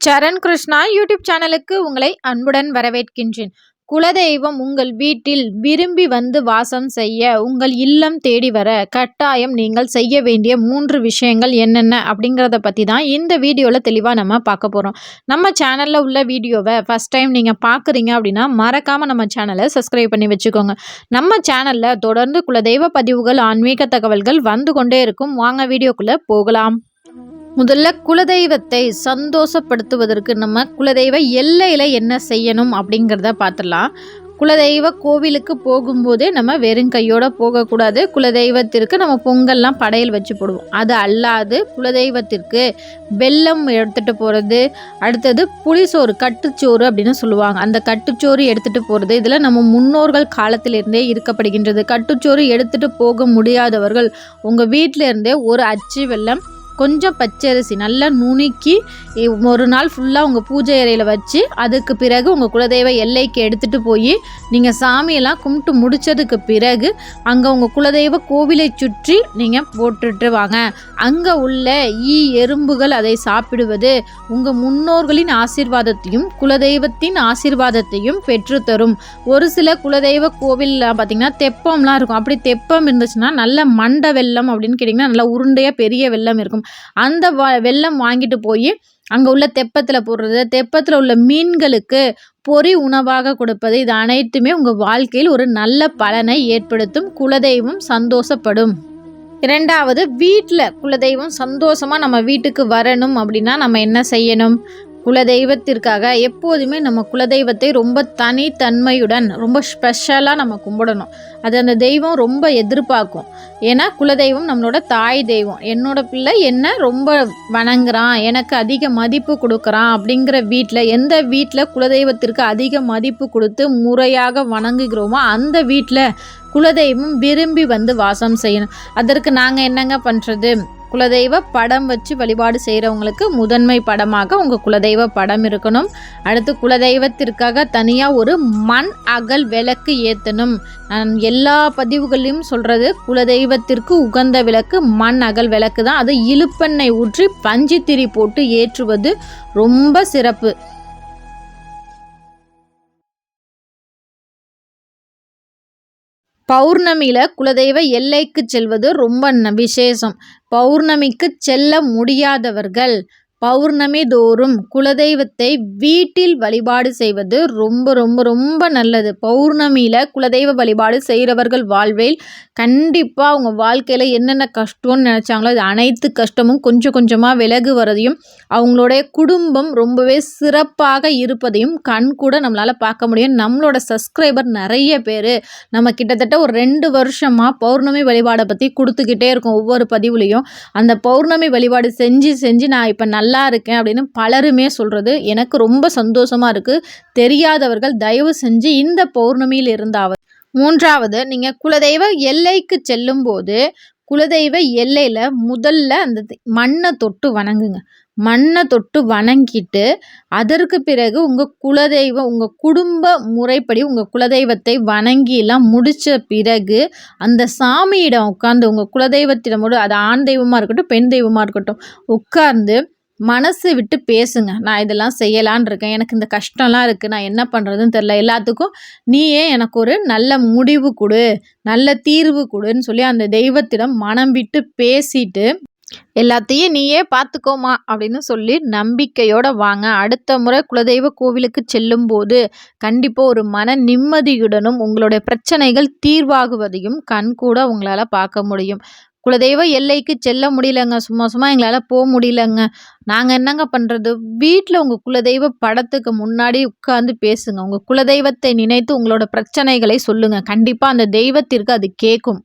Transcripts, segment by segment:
சரண் Krishna YouTube சேனலுக்கு உங்களை அன்புடன் வரவேற்கின்றேன். குலதெய்வம் உங்கள் வீட்டில் விரும்பி வந்து வாசம் செய்ய உங்கள் இல்லம் தேடி வர கட்டாயம் நீங்கள் செய்ய வேண்டிய மூன்று விஷயங்கள் என்னென்ன அப்படிங்கிறத பற்றி தான் இந்த வீடியோவில் தெளிவாக நம்ம பார்க்க போகிறோம் நம்ம சேனலில் உள்ள வீடியோவை ஃபஸ்ட் டைம் நீங்கள் பார்க்குறீங்க அப்படின்னா மறக்காமல் நம்ம சேனலை சப்ஸ்கிரைப் பண்ணி வச்சுக்கோங்க. நம்ம சேனலில் தொடர்ந்து குலதெய்வ பதிவுகள் ஆன்மீக தகவல்கள் வந்து கொண்டே இருக்கும். வாங்க வீடியோக்குள்ளே போகலாம். முதல்ல குலதெய்வத்தை சந்தோஷப்படுத்துவதற்கு நம்ம குலதெய்வ எல்லையில் என்ன செய்யணும் அப்படிங்கிறத பார்த்துடலாம். குலதெய்வ கோவிலுக்கு போகும்போதே நம்ம வெறும் கையோடு போகக்கூடாது. குலதெய்வத்திற்கு நம்ம பொங்கல்லாம் படையல் வச்சு போடுவோம். அது அல்லாது குலதெய்வத்திற்கு வெல்லம் எடுத்துகிட்டு போகிறது அடுத்தது புளிசோறு கட்டுச்சோறு அப்படின்னு சொல்லுவாங்க. அந்த கட்டுச்சோறு எடுத்துகிட்டு போகிறது இதில் நம்ம முன்னோர்கள் காலத்திலிருந்தே இருக்கப்படுகின்றது. கட்டுச்சோறு எடுத்துகிட்டு போக முடியாதவர்கள் உங்கள் வீட்டிலேருந்தே ஒரு அச்சு வெல்லம் கொஞ்சம் பச்சரிசி நல்லா நுணுக்கி ஒரு நாள் ஃபுல்லாக உங்கள் பூஜை அறையில் வச்சு அதுக்கு பிறகு உங்கள் குலதெய்வ எல்லைக்கு எடுத்துகிட்டு போய் நீங்கள் சாமியெல்லாம் கும்பிட்டு முடித்ததுக்கு பிறகு அங்கே உங்கள் குலதெய்வ கோவிலை சுற்றி நீங்கள் போட்டுட்டு வாங்க. அங்கே உள்ள ஈ எறும்புகள் அதை சாப்பிடுவது உங்கள் முன்னோர்களின் ஆசீர்வாதத்தையும் குலதெய்வத்தின் ஆசீர்வாதத்தையும் பெற்றுத்தரும். ஒரு சில குலதெய்வ கோவிலெலாம் பார்த்திங்கன்னா தெப்பம்லாம் இருக்கும். அப்படி தெப்பம் இருந்துச்சுன்னா நல்ல மண்ட வெள்ளம் அப்படின்னு கேட்டிங்கன்னா நல்லா உருண்டையாக பெரிய வெள்ளம் இருக்கும். அந்த வ வெள்ளம் வாங்கிட்டு போய் அங்கே உள்ள தெப்பத்தில் போடுறது. தெப்பத்தில் உள்ள மீன்களுக்கு பொறி உணவாக கொடுப்பது. இது அனைத்துமே உங்கள் வாழ்க்கையில் ஒரு நல்ல பலனை ஏற்படுத்தும். குலதெய்வம் சந்தோஷப்படும். இரண்டாவது வீட்டில் குலதெய்வம் சந்தோஷமாக நம்ம வீட்டுக்கு வரணும் அப்படின்னா நம்ம என்ன செய்யணும்? குலதெய்வத்திற்காக எப்போதுமே நம்ம குலதெய்வத்தை ரொம்ப தனித்தன்மையுடன் ரொம்ப ஸ்பெஷலாக நம்ம கும்பிடணும். அது அந்த தெய்வம் ரொம்ப எதிர்பார்க்கும். ஏன்னா குலதெய்வம் நம்மளோட தாய் தெய்வம். என்னோட பிள்ளை என்ன ரொம்ப வணங்குறான் எனக்கு அதிக மதிப்பு கொடுக்குறான் அப்படிங்கிற வீட்டில் எந்த வீட்டில் குலதெய்வத்திற்கு அதிக மதிப்பு கொடுத்து முறையாக வணங்குகிறோமோ அந்த வீட்டில் குலதெய்வம் விரும்பி வந்து வாசம் செய்யணும். அதற்கு நாங்கள் என்னங்க பண்ணுறது குலதெய்வ படம் வச்சு வழிபாடு செய்கிறவங்களுக்கு முதன்மை படமாக உங்கள் குலதெய்வ படம் இருக்கணும். அடுத்து குலதெய்வத்திற்காக தனியாக ஒரு மண் அகல் விளக்கு ஏற்றணும் நான் எல்லா பதிவுகளையும் சொல்கிறது குலதெய்வத்திற்கு உகந்த விளக்கு மண் அகல் விளக்கு தான் அது இழுப்பெண்ணெய் ஊற்றி பஞ்சுத்திரி போட்டு ஏற்றுவது ரொம்ப சிறப்பு. பௌர்ணமியில் குலதெய்வ எல்லைக்கு செல்வது ரொம்ப விசேஷம். பௌர்ணமிக்கு செல்ல முடியாதவர்கள். பௌர்ணமி தோறும் குலதெய்வத்தை வீட்டில் வழிபாடு செய்வது ரொம்ப ரொம்ப ரொம்ப நல்லது. பௌர்ணமியில் குலதெய்வ வழிபாடு செய்கிறவர்கள் வாழ்வில் கண்டிப்பாக அவங்க வாழ்க்கையில் என்னென்ன கஷ்டம்னு நினச்சாங்களோ அது அனைத்து கஷ்டமும் கொஞ்சம் கொஞ்சமாக விலகு வரதையும் அவங்களுடைய குடும்பம் ரொம்பவே சிறப்பாக இருப்பதையும் கண் கூட நம்மளால் பார்க்க முடியும். நம்மளோட சப்ஸ்கிரைபர் நிறைய பேர் நம்ம கிட்டத்தட்ட ஒரு ரெண்டு வருஷமாக பௌர்ணமி வழிபாடை பற்றி கொடுத்துக்கிட்டே இருக்கோம் ஒவ்வொரு பதிவுலையும். அந்த பௌர்ணமி வழிபாடு செஞ்சு செஞ்சு நான் இப்போ நல்ல நல்லா இருக்கேன் அப்படின்னு பலருமே சொல்கிறது எனக்கு ரொம்ப சந்தோஷமாக இருக்குது தெரியாதவர்கள் தயவு செஞ்சு இந்த பௌர்ணமியில் இருந்தாவது மூன்றாவது நீங்கள் குலதெய்வ எல்லைக்கு செல்லும்போது குலதெய்வ எல்லையில் முதல்ல அந்த மண்ணை தொட்டு வணங்குங்க. மண்ணை தொட்டு வணங்கிட்டு அதற்கு பிறகு உங்கள் குலதெய்வம் உங்கள் குடும்ப முறைப்படி உங்கள் குலதெய்வத்தை வணங்கிலாம் முடித்த பிறகு அந்த சாமியிடம் உட்காந்து உங்கள் குலதெய்வத்திடம் அது ஆண் தெய்வமாக இருக்கட்டும் பெண் தெய்வமாக இருக்கட்டும் உட்கார்ந்து மனசு விட்டு பேசுங்க. நான் இதெல்லாம் செய்யலான் இருக்கேன் எனக்கு இந்த கஷ்டம்லாம் இருக்குது நான் என்ன பண்ணுறதுன்னு தெரில எல்லாத்துக்கும் நீயே எனக்கு ஒரு நல்ல முடிவு கொடு. நல்ல தீர்வு கொடுன்னு சொல்லி அந்த தெய்வத்திடம் மனம் விட்டு பேசிட்டு எல்லாத்தையும் நீயே பார்த்துக்கோமா அப்படின்னு சொல்லி நம்பிக்கையோடு வாங்க. அடுத்த முறை குலதெய்வ கோவிலுக்கு செல்லும் போது கண்டிப்பாக ஒரு மன நிம்மதியுடனும் உங்களுடைய பிரச்சனைகள் தீர்வாகுவதையும் கண் கூட உங்களால் பார்க்க முடியும். குலதெய்வ எல்லைக்கு செல்ல முடியலங்க. சும்மா சும்மா எங்களால் போக முடியலங்க. நாங்கள் என்னங்க பண்ணுறது வீட்டில் உங்கள் குலதெய்வ படத்துக்கு முன்னாடி உட்காந்து பேசுங்க. உங்கள் குலதெய்வத்தை நினைத்து உங்களோட பிரச்சனைகளை சொல்லுங்கள் கண்டிப்பாக அந்த தெய்வத்திற்கு அது கேட்கும்.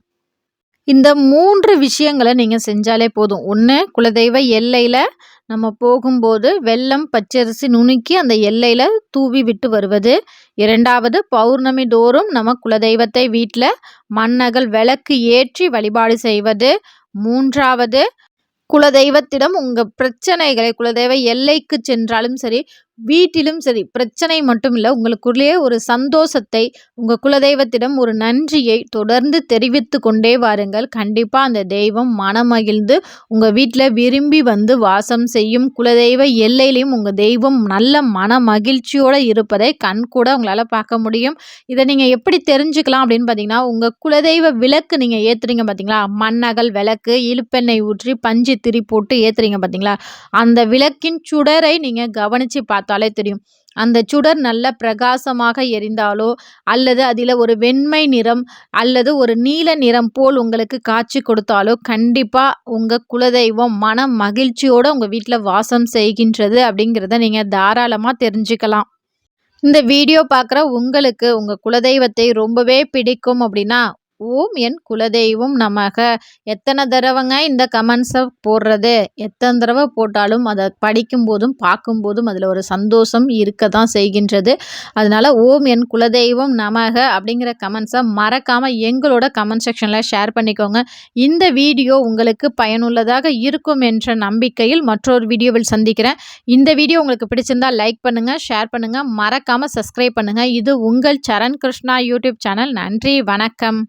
இந்த மூன்று விஷயங்களை நீங்கள் செஞ்சாலே போதும். ஒன்று குலதெய்வ எல்லையில் நம்ம போகும்போது வெள்ளம் பச்சரிசி நுணுக்கி அந்த எல்லையில் தூவி விட்டு வருவது. இரண்டாவது பௌர்ணமி தோறும் நம்ம குலதெய்வத்தை வீட்டில் மண்ணகல் விளக்கு ஏற்றி வழிபாடு செய்வது. மூன்றாவது குலதெய்வத்திடம் உங்கள் பிரச்சனைகளை குலதெய்வ எல்லைக்கு சென்றாலும் சரி வீட்டிலும் சரி பிரச்சனை மட்டும் இல்லை உங்களுக்குள்ளேயே ஒரு சந்தோஷத்தை உங்கள் குலதெய்வத்திடம் ஒரு நன்றியை தொடர்ந்து தெரிவித்து கொண்டே வாருங்கள். கண்டிப்பாக அந்த தெய்வம் மனமகிழ்ந்து உங்கள் வீட்டில் விரும்பி வந்து வாசம் செய்யும் குலதெய்வ எல்லையிலையும் உங்கள் தெய்வம் நல்ல மன மகிழ்ச்சியோடு இருப்பதை கண் கூட உங்களால் பார்க்க முடியும். இதை நீங்கள் எப்படி தெரிஞ்சுக்கலாம் அப்படின்னு பார்த்தீங்கன்னா உங்கள் குலதெய்வ விளக்கு நீங்கள் ஏற்றுறீங்க பார்த்தீங்களா மண்ணகல் விளக்கு இழுப்பெண்ணெய் ஊற்றி பஞ்சு திரி போட்டு ஏற்றுறீங்க பார்த்தீங்களா அந்த விளக்கின் சுடரை நீங்கள் கவனித்து பார்த்து பார்த்தாலே தெரியும். அந்த சுடர் நல்ல பிரகாசமாக எரிந்தாலோ அல்லது அதில் ஒரு வெண்மை நிறம் அல்லது ஒரு நீல நிறம் போல் உங்களுக்கு காட்சி கொடுத்தாலோ கண்டிப்பாக உங்கள் குலதெய்வம் மன மகிழ்ச்சியோடு உங்கள் வீட்டில் வாசம் செய்கின்றது அப்படிங்கிறத நீங்கள் தாராளமாக தெரிஞ்சுக்கலாம். இந்த வீடியோ பார்க்குற உங்களுக்கு உங்கள் குலதெய்வத்தை ரொம்பவே பிடிக்கும் அப்படின்னா ஓம் என் குலதெய்வம் நமக. எத்தனை தடவைங்க இந்த கமெண்ட்ஸை போடுறது? எத்தனை தடவை போட்டாலும் அதை படிக்கும்போதும் பார்க்கும்போதும் அதில் ஒரு சந்தோஷம் இருக்க தான் செய்கின்றது. அதனால் ஓம் என் குலதெய்வம் நமக அப்படிங்கிற கமெண்ட்ஸை மறக்காமல் எங்களோட கமெண்ட் செக்ஷனில் ஷேர் பண்ணிக்கோங்க. இந்த வீடியோ உங்களுக்கு பயனுள்ளதாக இருக்கும் என்ற நம்பிக்கையில் மற்றொரு வீடியோவில் சந்திக்கிறேன். இந்த வீடியோ உங்களுக்கு பிடிச்சிருந்தால் லைக் பண்ணுங்கள் ஷேர் பண்ணுங்கள் மறக்காமல் சப்ஸ்கிரைப் பண்ணுங்கள் இது உங்கள் சரண் கிருஷ்ணா யூடியூப் சேனல் நன்றி வணக்கம்.